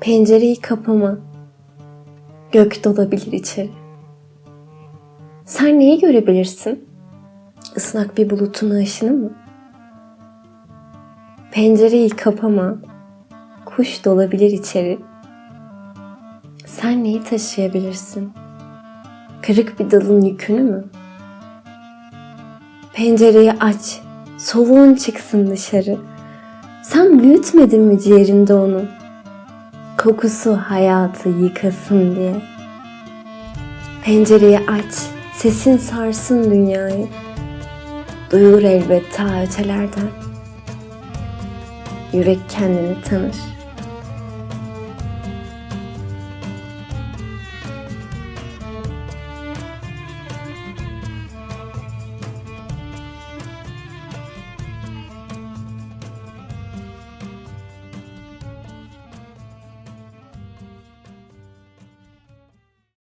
Pencereyi kapama. Gök dolabilir içeri. Sen neyi görebilirsin? Islak bir bulutun ışını mı? Pencereyi kapama. Kuş dolabilir içeri. Sen neyi taşıyabilirsin? Kırık bir dalın yükünü mü? Pencereyi aç, soluğun çıksın dışarı. Sen büyütmedin mi ciğerinde onu? Kokusu hayatı yıkasın diye. Pencereyi aç, sesin sarsın dünyayı. Duyulur elbet ta ötelerden. Yürek kendini tanır.